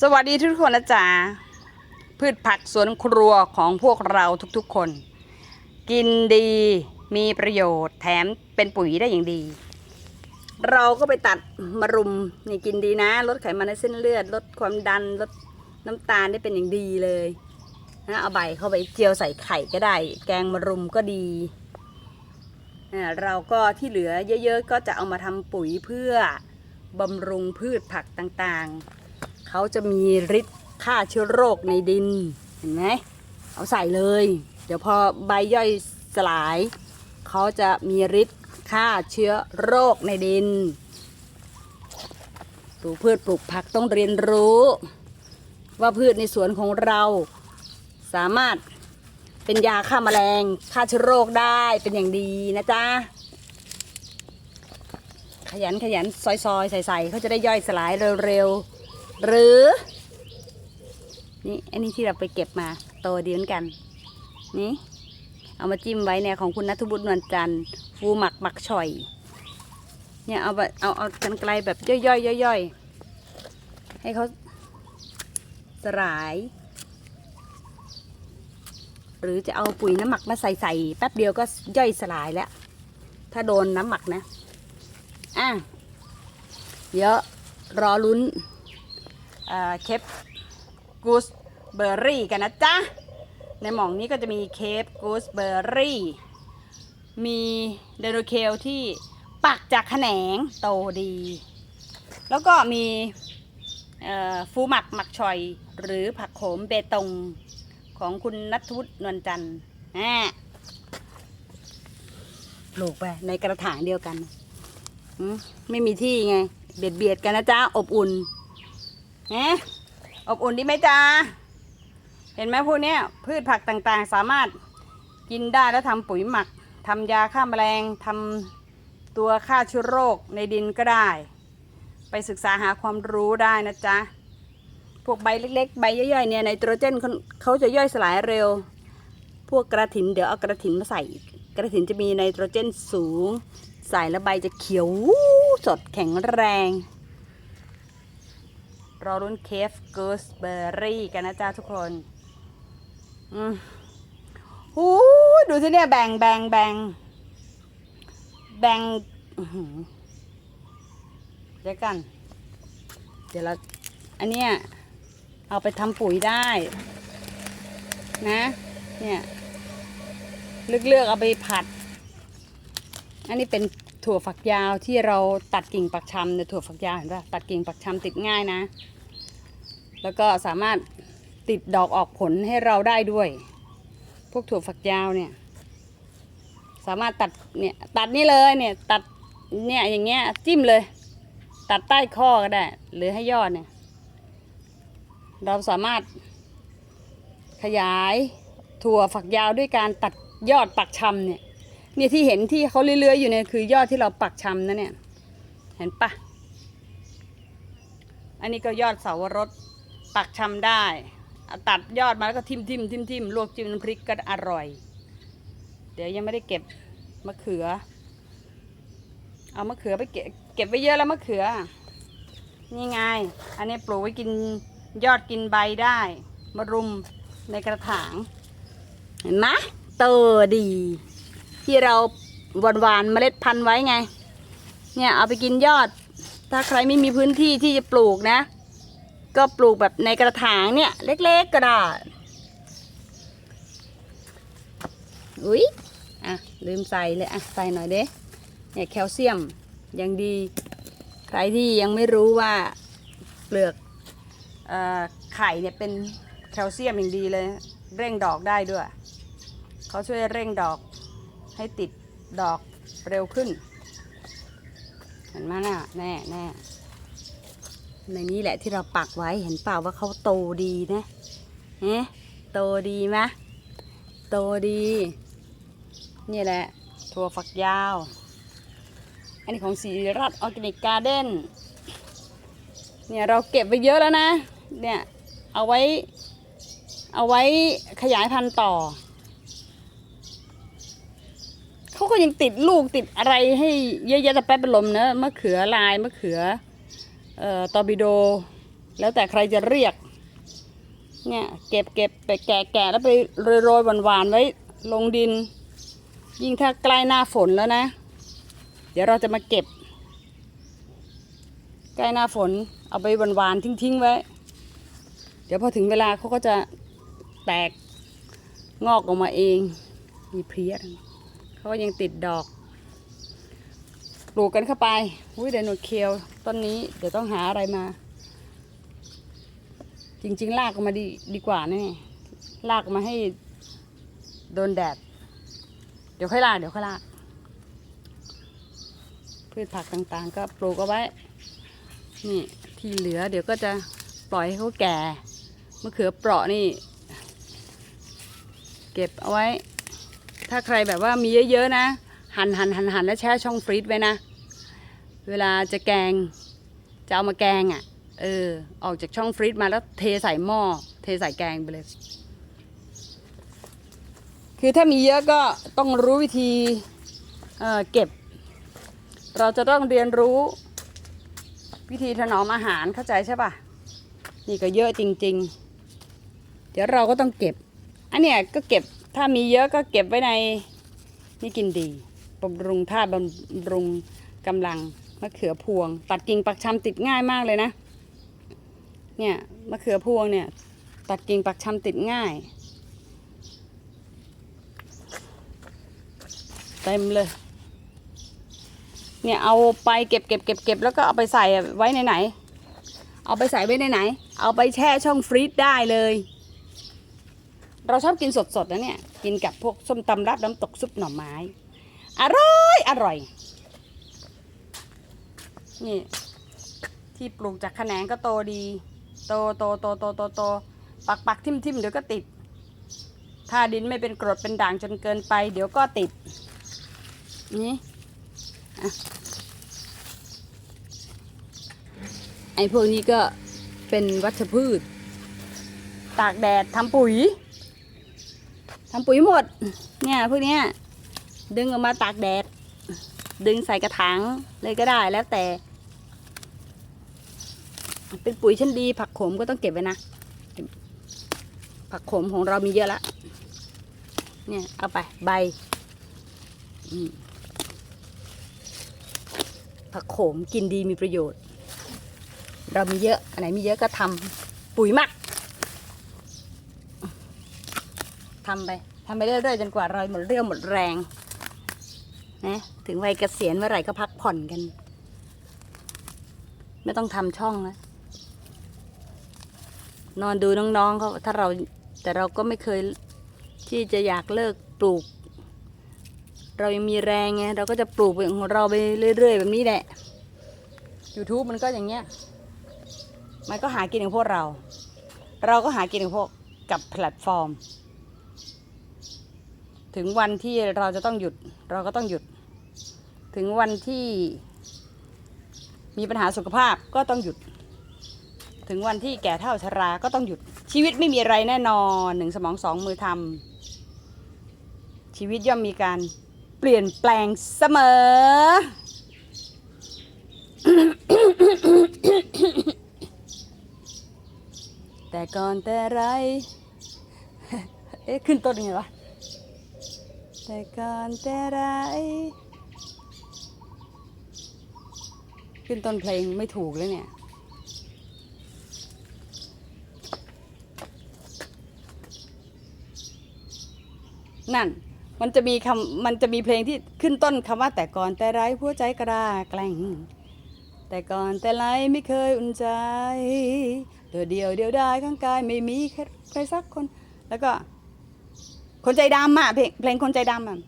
สวัสดีทุกคนนะจ๊ะพืชผักสวนครัวของพวกเราทุกๆคน กินดีมีประโยชน์แถมเป็นปุ๋ยได้อย่างดี เราก็ไปตัดมารุมนี่กินดีนะ ลดไขมันในเส้นเลือด ลดความดันลดน้ำตาลได้เป็นอย่างดีเลยนะเอาใบเข้าไปเจียวใส่ไข่ก็ได้ แกงมะรุมก็ดีเราก็ที่เหลือเยอะๆ ก็จะเอามาทำปุ๋ยเพื่อบำรุงพืชผักต่างๆ เขาจะมีฤทธิ์ฆ่าเชื้อโรคในดิน เห็นไหมเอาใส่เลย เดี๋ยวพอใบย่อยสลาย เขาจะมีฤทธิ์ฆ่าเชื้อโรคในดิน ปลูกพืชปลูกผักต้องเรียนรู้ ว่าพืชในสวนของเราสามารถเป็นยาฆ่าแมลงฆ่าเชื้อโรคได้เป็นอย่างดีนะจ๊ะ ขยันขยันซอยซอยๆใส่ๆเขาจะได้ย่อยสลายเร็วๆ หรือนี่อันนี้ที่เราไปเก็บมาโตดีเหมือนกัน นี่ เอามาจิ้มไว้เนี่ยของคุณนัทบุตรนวลจันทร์ฟูหมักหมักฉ่อย เนี่ยเอาเอาเอากันไกลแบบย่อยๆย่อยๆให้เขาสลาย หรือจะเอาปุ๋ยน้ำหมักมาใส่ใส่แป๊บเดียวก็ย่อยสลายแล้ว ถ้าโดนน้ำหมักนะ อะเดี๋ยวรอลุ้น เคปกูสเบอร์รี่กันนะจ๊ะ ในหม่องนี้ก็จะมีเคปกูสเบอร์รี่ มีเดโนเคลที่ปักจากแขนงโตดี แล้วก็มีฟูหมักหมักชอย หรือผักโขมเบตงของคุณนัทวุฒินวลจันทร์ปลูกไปในกระถางเดียวกัน ไม่มีที่ไง เบียดเบียดกันนะจ๊ะ อบอุ่น เนะอบอุ่นดีไหมจ๊ะเห็นไหมพวกนี้พืชผักต่างๆ สามารถกินได้แล้วทำปุ๋ยหมักทำยาฆ่าแมลงทำตัวฆ่าเชื้อโรคในดินก็ได้ ไปศึกษาหาความรู้ได้นะจ๊ะพวกใบเล็กๆ ใบย่อยๆเนี่ยไนโตรเจนเขาเขาจะย่อยสลายเร็ว พวกกระถินเดี๋ยวเอากระถินมาใส่กระถินจะมีไนโตรเจนสูง ใส่แล้วใบจะเขียวสดแข็งแรง รอรุ่นเคฟเกิร์สเบอร์รี่กันนะจ๊ะทุกคน อืมหูดูสิเนี่ยแบ่งแบ่งแบ่งแบ่งเดี๋ยวกัน เดี๋ยวเราอันเนี้ยเอาไปทำปุ๋ยได้ นะ เนี่ยเลือกๆเอาไปผัด อันนี้เป็นถั่วฝักยาวที่เราตัดกิ่งปักชำเนี่ยถั่วฝักยาวเห็นป่ะตัดกิ่งปักชำติดง่ายนะ แล้วก็สามารถติดดอกออกผลให้เราได้ด้วย พวกถั่วฝักยาวเนี่ย สามารถตัดเนี่ยตัดนี่เลยเนี่ย ตัดเนี่ยอย่างเงี้ยจิ้มเลย ตัดใต้ข้อก็ได้ หรือให้ยอดเนี่ย เราสามารถขยายถั่วฝักยาวด้วยการตัดยอดปักชำเนี่ยเนี่ยที่เห็นที่เขาเลื้อยๆอยู่เนี่ยคือยอดที่เราปักชำนะเนี่ย เห็นปะอันนี้ก็ยอดเสาวรส ปักชำได้ตัดยอดมาแล้วก็ทิมทิมทิมทิมลวกจิ้มน้ำพริกก็อร่อย เดี๋ยวยังไม่ได้เก็บมะเขือ เอามะเขือไปเก็บเก็บไว้เยอะแล้วมะเขือ นี่ไง อันนี้ปลูกไว้กินยอดกินใบได้มารุมในกระถาง เห็นไหมโตดี ที่เราหวานหวานเมล็ดพันธุ์ไว้ไง เนี่ยเอาไปกินยอด ถ้าใครไม่มีพื้นที่ที่จะปลูกนะ ก็ปลูกแบบในกระถางเนี่ย เล็กๆก็ได้อุ๊ยอะลืมใส่เลยอะใส่หน่อยเด้เนี่ยแคลเซียมยังดี ใครที่ยังไม่รู้ว่าเปลือกอไข่เนี่ยเป็นแคลเซียมอย่างดีเลย เร่งดอกได้ด้วย เขาช่วยเร่งดอกให้ติดดอกเร็วขึ้น เห็นไหมน่ะแน่แน่ ในนี้แหละที่เราปักไว้เห็นเปล่าว่าเขาโตดีนะเฮ้โตดีไหมโตดี นี่แหละถั่วฝักยาว อันนี้ของสีรัตออร์แกนิกการ์เด้นเนี่ยเราเก็บไปเยอะแล้วนะ เนี่ยเอาไว้ เอาไว้ขยายพันธุ์ต่อ เขาก็ยังติดลูกติดอะไรให้เยอะแยะแต่แป๊บเป็นลมเนอะมะเขือลายมะเขือ เอ่อตอร์บิโด แล้วแต่ใครจะเรียก เนี่ยเก็บเก็บไปแกะแกะแล้วไปโรยโรยหวานหวานไว้ลงดิน ยิ่งถ้าใกล้หน้าฝนแล้วนะ เดี๋ยวเราจะมาเก็บ ใกล้หน้าฝนเอาไปหวานหวานๆทิ้งไว้ เดี๋ยวพอถึงเวลาเขาก็จะแตกงอกออกมาเอง มีเพี้ยเขาก็ยังติดดอกปลูกกันเข้าไป อุ้ยไดโนเคียว ต้นนี้เดี๋ยวต้องหาอะไรมา จริง ๆ ลากออกมาดีดีกว่าแน่ลากออกมาให้โดนแดด เดี๋ยวค่อยลากเดี๋ยวค่อยลากพืชผักต่างๆ ก็ปลูกเอาไว้ นี่ที่เหลือ เดี๋ยวก็จะปล่อยให้เขาแก่มะเขือเปราะนี่ เก็บเอาไว้ ถ้าใครแบบว่ามีเยอะๆนะ หั่นหั่นหั่นหั่นแล้วแช่ช่องฟรีซไว้นะ เวลาจะแกงจะเอามาแกงอะ่ะ เออ ออกจากช่องฟรีซมาแล้วเทใส่หม้อ เทใส่แกงไปเลย คือถ้ามีเยอะก็ต้องรู้วิธีเอ่อเก็บ เราจะต้องเรียนรู้วิธีถนอมอาหารเข้าใจใช่ปะนี่ก็เยอะจริง ๆ เดี๋ยวเราก็ต้องเก็บ อันเนี้ยก็เก็บถ้ามีเยอะก็เก็บไว้ในนี่กินดีบำรุงธาตุบำรุงกำลังะเขือพวง ตัดกิ่งปักชำติดง่ายมากเลยนะ เนี่ยมะเขือพวงเนี่ย ตัดกิ่งปักชำติดง่าย เต็มเลย เนี่ยเอาไปเก็บเก็บเก็บเก็บแล้วก็เอาไปใส่ไว้ในไหน เอาไปใส่ไว้ในไหน เอาไปแช่ช่องฟรีซได้เลย เราชอบกินสดๆนะเนี่ย กินกับพวกส้มตำรับน้ำตกซุปหน่อไม้ อร่อย อร่อย นี่ ที่ปลูกจากแขนงก็โตดี โตโตโตโตโตโตปักปักทิ่มทิ่มเดี๋ยวก็ติด ถ้าดินไม่เป็นกรดเป็นด่างจนเกินไป เดี๋ยวก็ติด นี่ไอ้พวกนี้ก็เป็นวัชพืช ตากแดดทำปุ๋ยทำปุ๋ยหมด เนี่ยพวกเนี้ยดึงออกมาตากแดด ดึงใส่กระถางเลยก็ได้แล้วแต่ เป็นปุ๋ยชั้นดีผักโขมก็ต้องเก็บไว้นะ ผักโขมของเรามีเยอะละเนี่ยเอาไปใบผักโขมกินดีมีประโยชน์ เรามีเยอะ อันไหนมีเยอะก็ทำปุ๋ยหมักทำไปทำไปเรื่อยๆจนกว่าเราหมดเรี่ยวหมดแรง นะถึงวัยเกษียณเมื่อไหร่ก็พักผ่อนกัน ไม่ต้องทำช่องแล้วนอนดูน้องๆเขาถ้าเราแต่เราก็ไม่เคยที่จะอยากเลิกปลูก เรายังมีแรงไงเราก็จะปลูกของเราไปเรื่อย ๆ แบบนี้แหละ YouTube มันก็อย่างเงี้ย มันก็หากินของพวกเรา เราก็หากินของพวกกับแพลตฟอร์ม ถึงวันที่เราจะต้องหยุด เราก็ต้องหยุด ถึงวันที่มีปัญหาสุขภาพก็ต้องหยุด ถึงวันที่แก่เท่าชราก็ต้องหยุด ชีวิตไม่มีอะไรแน่นอนหนึ่งสมองสองมือทำชีวิตย่อมมีการเปลี่ยนแปลงเสมอ แต่ก่อนแต่ไร เอ๊ะ ขึ้นต้นยังไงวะ แต่ก่อนแต่ไร ขึ้นต้นเพลงไม่ถูกเลยเนี่ย นั่น มันจะมีคำมันจะมีเพลงที่ขึ้นต้นคำว่าแต่ก่อนแต่ไรหัวใจกระด้าแกล้งแต่ก่อนแต่ไรไม่เคยอุ่นใจเดียวเดียวเดียวได้ข้างกายไม่มีใครใครสักคน แล้วก็ คนใจดำอะเพลงเพลงคนใจดำอะ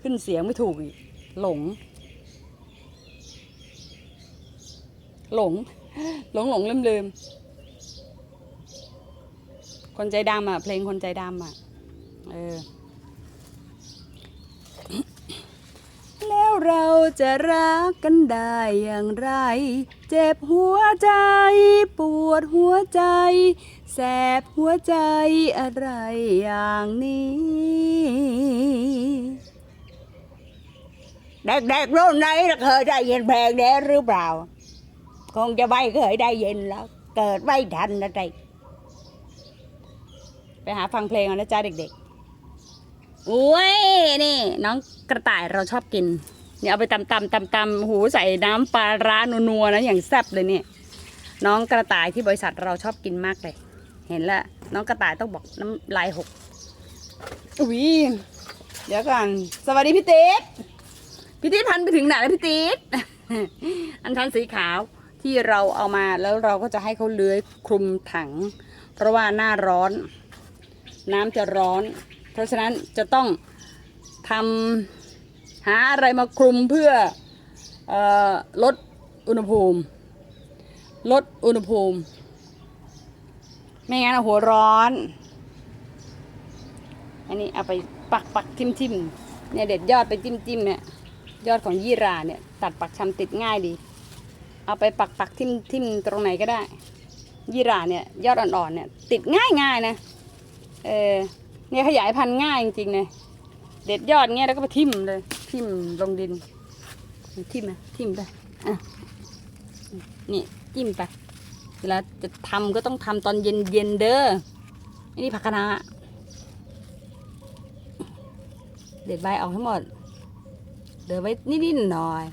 ขึ้นเสียงไม่ถูกอีก หลง หลง หลงหลงลืมลืมคนใจดำอะ เพลงคนใจดำอะ เออ แล้วเราจะรักกันได้อย่างไร เจ็บหัวใจ ปวดหัวใจ แสบหัวใจอะไรอย่างนี้ เด็กๆรุ่นไหนเคยได้ยินเพลงนี้หรือเปล่า คงจะไม่เคยได้ยินแล้ว เกิดไม่ทันนะใจไปหาฟังเพลงกันนะจ๊ะเด็กๆอุ้ยนี่ น้องกระต่ายเราชอบกินเนี่ยเอาไปตำตำตำตำหูใส่น้ำปลาร้านัวๆนะอย่างแซ่บเลยเนี่ยน้องกระต่ายที่บริษัทเราชอบกินมากเลย เห็นแล้วน้องกระต่ายต้องบอกน้ำลายหกอุ้ยเดี๋ยวก่อนสวัสดีพี่ติ๊ พี่ติ๊กพันไปถึงไหนแล้วพี่ติ๊กอันทันสีขาวที่เราเอามาแล้วเราก็จะให้เขาเลื้อยคลุมถัง เพราะว่าหน้าร้อน น้ำจะร้อน เพราะฉะนั้นจะต้องทำหาอะไรมาคลุมเพื่อออลดอุณหภูมิ ลดอุณหภูมิ ไม่งั้นหัวร้อน อันนี้เอาไปปักปักทิมทิมเนี่ยเด็ดยอดไปจิ้มจิ้มเนี่ย ยอดของยี่ราเนี่ย ตัดปักชำติดง่ายดี เอาไปปักปักทิมทิมตรงไหนก็ได้ ยี่ราเนี่ย ยอดอ่อนๆเนี่ย ติดง่ายง่ายนะเออเนี่ยขยายพันธุ์ง่ายจริงๆเลยเด็ดยอดเงี้ยแล้วก็ไปทิ่มเลย ทิ่มลงดิน ทิ่มนะทิ่มไปอะนี่จิ้มไปเวลาจะทำก็ต้องทำตอนเย็นเย็นเด้ออันนี้ผักคะน้าเด็ดใบออกทั้งหมด เดี๋ยวไว้นิดๆหน่อย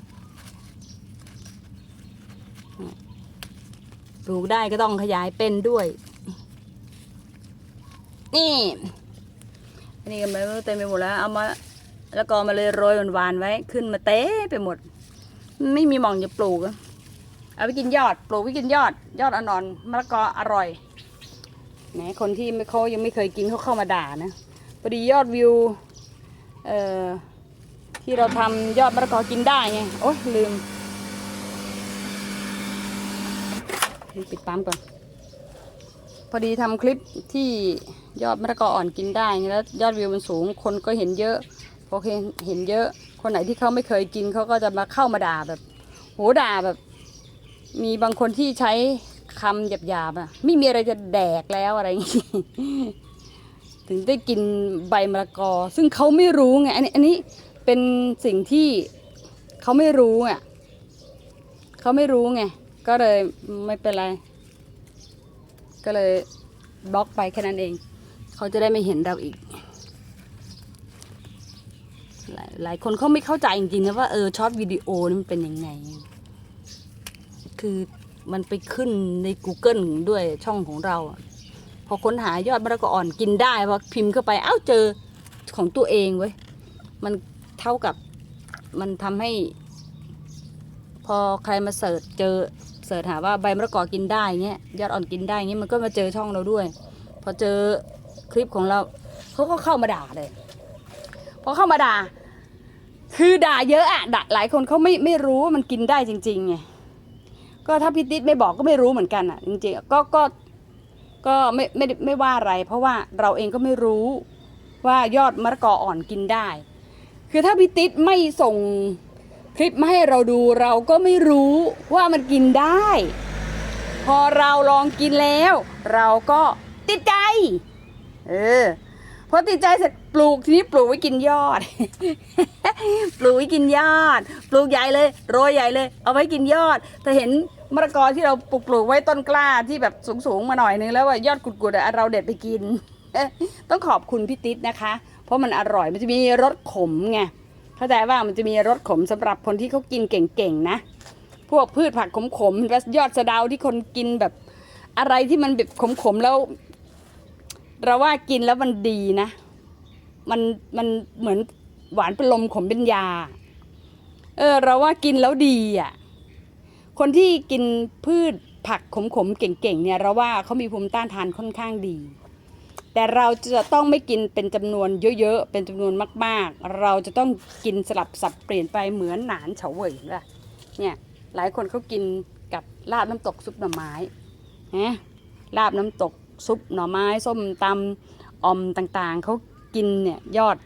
ปลูกได้ก็ต้องขยายเป็นด้วย นี่อันนี้ก็ไม่รู้เต็มไปหมดแล้ว เอามาแล้วก็มาเลยโรยหวานๆไว้ ขึ้นมาเต้ไปหมด ไม่มีมองจะปลูก เอาไปกินยอด ปลูกไปกินยอด ยอดอ่อนมะละกออร่อยแหมคนที่ไม่เขายังไม่เคยกินเขาเข้ามาด่านะพอดียอดวิว เอ่อ ที่เราทำยอดมะละกอกินได้ไง โอ๊ยลืมปิดปั๊มก่อน พอดีทำคลิปที่ยอดมะละกออ่อนกินได้แล้วยอดวิวมันสูง คนก็เห็นเยอะพอเห็นเห็นเยอะ คนไหนที่เขาไม่เคยกินเขาก็จะมาเข้ามาด่าแบบโหด่าแบบ มีบางคนที่ใช้คำหยาบๆอะ ไม่มีอะไรจะแดกแล้วอะไรอย่างงี้ถึงได้กินใบมะละกอ ซึ่งเขาไม่รู้ไง อันนี้อันนี้ เป็นสิ่งที่เขาไม่รู้อะเขาไม่รู้ไง ก็เลยไม่เป็นไร ก็เลยบล็อกไปแค่นั้นเอง เขาจะได้ไม่เห็นเราอีก หลายหลายคนเขาไม่เข้าใจจริงๆนะว่าเออช็อตวิดีโอนี่มันเป็นยังไง คือมันไปขึ้นใน Google ด้วยช่องของเรา พอค้นหายอดมะละกออ่อนกินได้พอพิมพ์เข้าไป เอ้าเจอของตัวเองเว้ย มัน เท่ากับมันทำให้ พอใครมาเสิร์ชเจอเสิร์ชหาว่าใบมะละกอกินได้เงี้ยยอดอ่อนกินได้เงี้ยมันก็มาเจอช่องเราด้วย พอเจอคลิปของเราเขาก็เข้ามาด่าเลยพอเข้ามาด่า คือด่าเยอะอะด่าหลายคนเขาไม่ไม่รู้ว่ามันกินได้จริงๆไงก็ถ้าพี่ติ๊ดไม่บอกก็ไม่รู้เหมือนกันอะจริงๆก็ก็ก็ไม่ไม่ได้ไม่ว่าอะไร เพราะว่าเราเองก็ไม่รู้ว่ายอดมะละกออ่อนกินได้ คือถ้าพี่ติ๊ดไม่ส่งคลิปมาให้เราดูเราก็ไม่รู้ว่ามันกินได้ พอเราลองกินแล้ว เราก็ติดใจ เออพอติดใจเสร็จปลูกทีนี้ปลูกไว้กินยอด ปลูกไว้กินยอด ปลูกใหญ่เลยโรยใหญ่เลย เอาไว้กินยอดแต่เห็นมะละกอที่เราปลูกปลูกไว้ต้นกล้าที่แบบสูงๆมาหน่อยนึงแล้วว่ายอดกุดๆเราเด็ดไปกิน ต้องขอบคุณพี่ติ๊ดนะคะ ราะมันอร่อยมันจะมีรสขมไงเข้าใจว่ามันจะมีรสขมสำหรับคนที่เขากินเก่งๆนะ พวกพืชผักขมๆและยอดสะเดาที่คนกินแบบอะไรที่มันแบบขมๆแล้ว เราว่ากินแล้วมันดีนะ มันมันเหมือนหวานเป็นลมขมเป็นยา เออ เราว่ากินแล้วดีอะ คนที่กินพืชผักขมๆเก่งๆเนี่ย เราว่าเขามีภูมิต้านทานค่อนข้างดี แต่เราจะต้องไม่กินเป็นจำนวนเยอะๆ เป็นจำนวนมากๆ เราจะต้องกินสลับสับเปลี่ยนไปเหมือนหนานเฉาเว่ยล่ะเนี่ยหลายคนเขากินกับลาบน้ำตกซุปหน่อไม้นะลาบน้ำตกซุปหน่อไม้ส้มตำออมต่างๆ เขากินเนี่ยยอด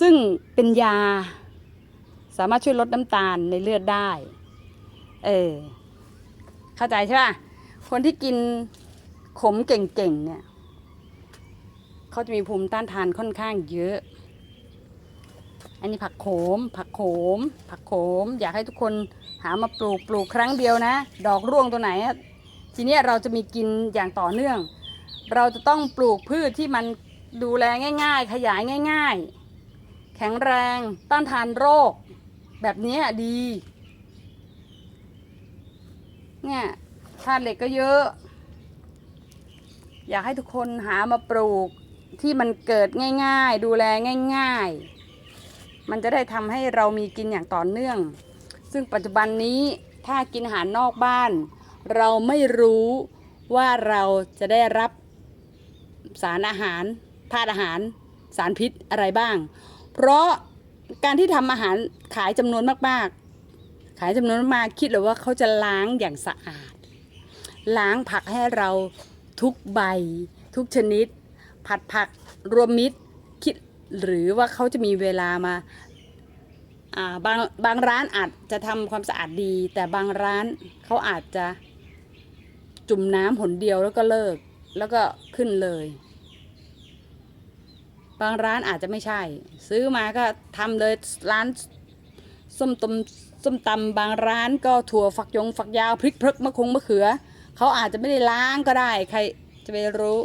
ซึ่งเป็นยา สามารถช่วยลดน้ำตาลในเลือดได้ เออ เข้าใจใช่ป่ะ คนที่กินขมเก่งๆเนี่ย เขาจะมีภูมิต้านทานค่อนข้างเยอะ อันนี้ผักโขม ผักโขม ผักโขม อยากให้ทุกคนหามาปลูกปลูกครั้งเดียวนะ ดอกร่วงตัวไหน ทีนี้เราจะมีกินอย่างต่อเนื่อง เราจะต้องปลูกพืชที่มันดูแลง่าย ๆ ขยายง่าย ๆ แข็งแรงต้านทานโรค แบบนี้ดีเนี่ยธาตุเหล็กก็เยอะ อยากให้ทุกคนหามาปลูก ที่มันเกิดง่าย ๆ ดูแลง่าย ๆ มันจะได้ทำให้เรามีกินอย่างต่อเนื่อง ซึ่งปัจจุบันนี้ถ้ากินอาหารนอกบ้าน เราไม่รู้ว่าเราจะได้รับสารอาหารธาตุอาหาร สารพิษอะไรบ้าง เพราะการที่ทำอาหารขายจำนวนมากๆ ขายจำนวนมากคิดเลยว่าเขาจะล้างอย่างสะอาด ล้างผักให้เราทุกใบทุกชนิด ผัดผักรวมมิตรคิดหรือว่าเขาจะมีเวลามาาบางบางร้านอาจจะทำความสะอาดดี แต่บางร้านเขาอาจจะจุ่มน้ำหนเดียวแล้วก็เลิกแล้วก็ขึ้นเลย บางร้านอาจจะไม่ใช่ ซื้อมาก็ทำเลยร้านส้มตำส้มตำบางร้านก็ถั่วฝักยงฝักยาวพริกพรึกมะคงมะเขือ เขาอาจจะไม่ได้ล้างก็ได้ใครจะไปรู้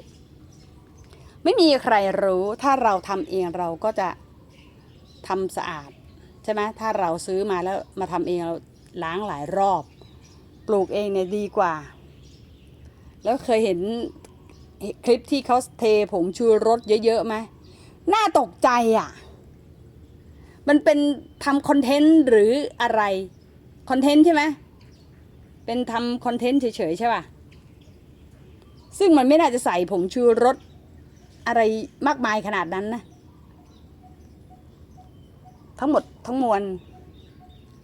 ไม่มีใครรู้ ถ้าเราทำเองเราก็จะทำสะอาดใช่ไหมถ้าเราซื้อมาแล้วมาทำเองเราล้างหลายรอบ ปลูกเองเนี่ยดีกว่า แล้วเคยเห็นคลิปที่เขาเทผงชูรสเยอะๆไหมน่าตกใจอะ มันเป็นทำคอนเทนต์หรืออะไร คอนเทนต์ใช่ไหมเป็นทำคอนเทนต์เฉยๆใช่ป่ะ ซึ่งมันไม่น่าจะใส่ผงชูรส อะไรมากมายขนาดนั้นนะ ทั้งหมดทั้งมวล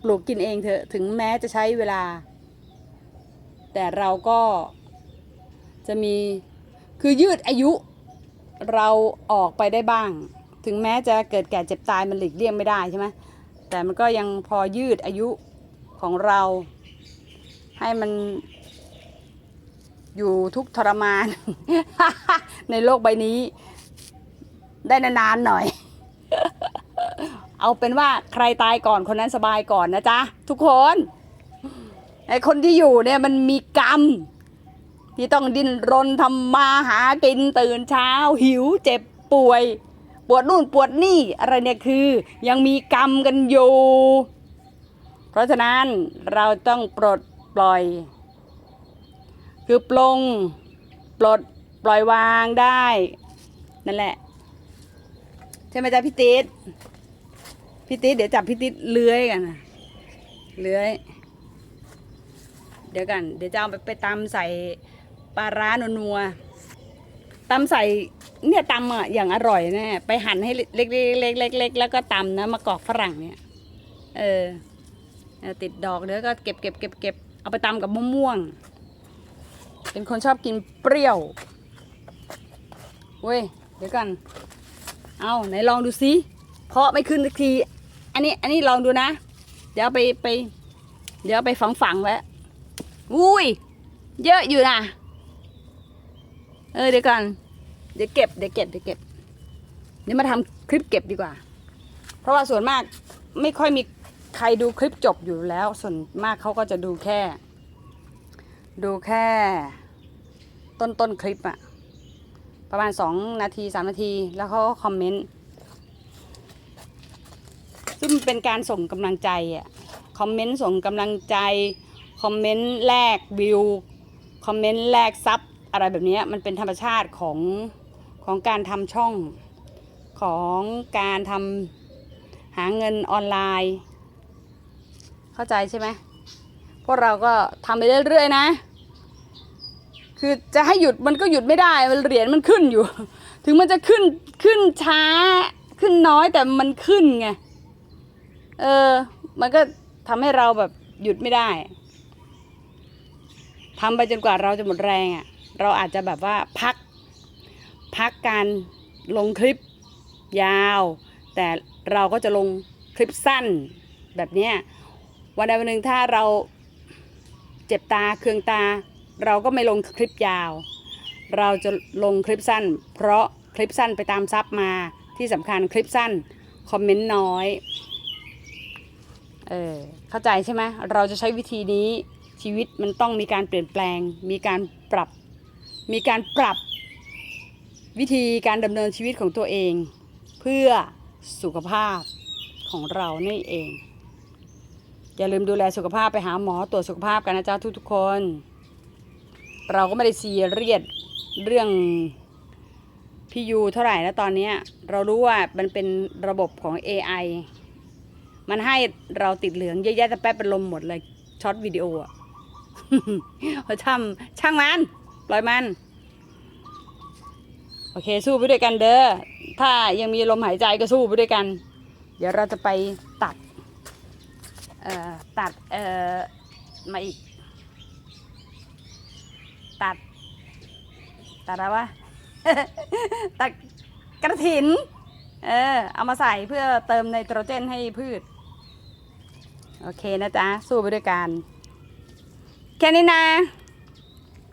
ปลูกกินเองเถอะถึงแม้จะใช้เวลา แต่เราก็จะมีคือยืดอายุเราออกไปได้บ้าง ถึงแม้จะเกิดแก่เจ็บตายมันหลีกเลี่ยงไม่ได้ใช่ไหมแต่มันก็ยังพอยืดอายุของเรา ให้มัน อยู่ทุกทรมาน ในโลกใบนี้ ได้นานๆหน่อย เอาเป็นว่าใครตายก่อนคนนั้นสบายก่อนนะจ๊ะ ทุกคนไอคนที่อยู่เนี่ยมันมีกรรม ที่ต้องดิ้นรนทำมาหากินตื่นเช้า หิวเจ็บป่วย ปวดนู่นปวดนี่อะไรเนี่ยคือ ยังมีกรรมกันอยู่ เพราะฉะนั้นเราต้องปลดปล่อย คือปลง ปลด ปล่อยวางได้ นั่นแหละ ใช่ไหมจ๊ะพี่ติ๊ดพี่ติ๊ดเดี๋ยวจับพี่ติ๊ดเลื้อยกันนะเลื้อย เดี๋ยวกัน เดี๋ยวจะเอาไปไปตำใส่ปลาร้านัวตำใส่เนี่ยตำอะอย่างอร่อยแน่ไปหั่นให้เล็กๆเล็กๆเล็กๆแล้วก็ตำนะมะกอกฝรั่งเนี่ยเออเออติดดอกเดี๋ยวก็เก็บเก็บเก็บเก็บเอาไปตำกับมะม่วง เป็นคนชอบกินเปรี้ยว เว้ย เดี๋ยวกัน เอาไหนลองดูซิ เพราะไม่ขึ้นสักที อันนี้ อันนี้ลองดูนะ เดี๋ยวไปไป เดี๋ยวไปฝังฝังไว้อุ้ย เยอะอยู่นะ เออเดี๋ยวก่อนเดี๋ยวเก็บ เดี๋ยวเก็บ เดี๋ยวเก็บ เดี๋ยวมาทำคลิปเก็บดีกว่า เพราะว่าส่วนมากไม่ค่อยมีใครดูคลิปจบอยู่แล้ว ส่วนมากเขาก็จะดูแค่ ดูแค่ต้นต้นคลิปอะประมาณสองนาทีสามนาที แล้วเขาก็คอมเมนต์ ซึ่งเป็นการส่งกำลังใจอะคอมเมนต์ส่งกำลังใจ คอมเมนต์แลกวิว คอมเมนต์แลกซับอะไรแบบนี้มันเป็นธรรมชาติของของการทำช่องของการทำหาเงินออนไลน์ เข้าใจใช่ไหม พวกเราก็ทำไปเรื่อยๆนะ คือจะให้หยุดมันก็หยุดไม่ได้มันเหรียญมันขึ้นอยู่ ถึงมันจะขึ้นขึ้นช้าขึ้นน้อยแต่มันขึ้นไงเออ มันก็ทำให้เราแบบหยุดไม่ได้ทำไปจนกว่าเราจะหมดแรงอะ่ะ เราอาจจะแบบว่าพัก พักการลงคลิปยาว แต่เราก็จะลงคลิปสั้นแบบเนี้ยวันใดวันหนึ่งถ้าเรา เจ็บตาเคืองตา เราก็ไม่ลงคลิปยาว เราจะลงคลิปสั้น เพราะคลิปสั้นไปตามซับมาที่สำคัญคลิปสั้นคอมเมนต์น้อยเออเข้าใจใช่ไหมเราจะใช้วิธีนี้ชีวิตมันต้องมีการเปลี่ยนแปลง มีการปรับ มีการปรับวิธีการดำเนินชีวิตของตัวเอง เพื่อสุขภาพของเรานี่เอง อย่าลืมดูแลสุขภาพไปหาหมอตรวจสุขภาพกันนะจ๊ะทุกๆคน เราก็ไม่ได้ซีเรียสเรื่องพี่ยูเท่าไหร่นะตอนนี้เรารู้ว่ามันเป็นระบบของ AI มันให้เราติดเหลืองเยอะแยะแต่แป๊บเป็นลมหมดเลยช็อตวิดีโออะเขาช่างช่างมัน ปล่อยมัน โอเคสู้ไปด้วยกันเด้อถ้ายังมีลมหายใจก็สู้ไปด้วยกัน เดี๋ยวเราจะไปตัด ตัดมาอีก ตัด ตัดอะไรวะตัดกระถิน เออ เอามาใส่เพื่อเติมไนโตรเจนให้พืช โอเคนะจ๊ะ สู้ไปด้วยกัน แค่นี้นะ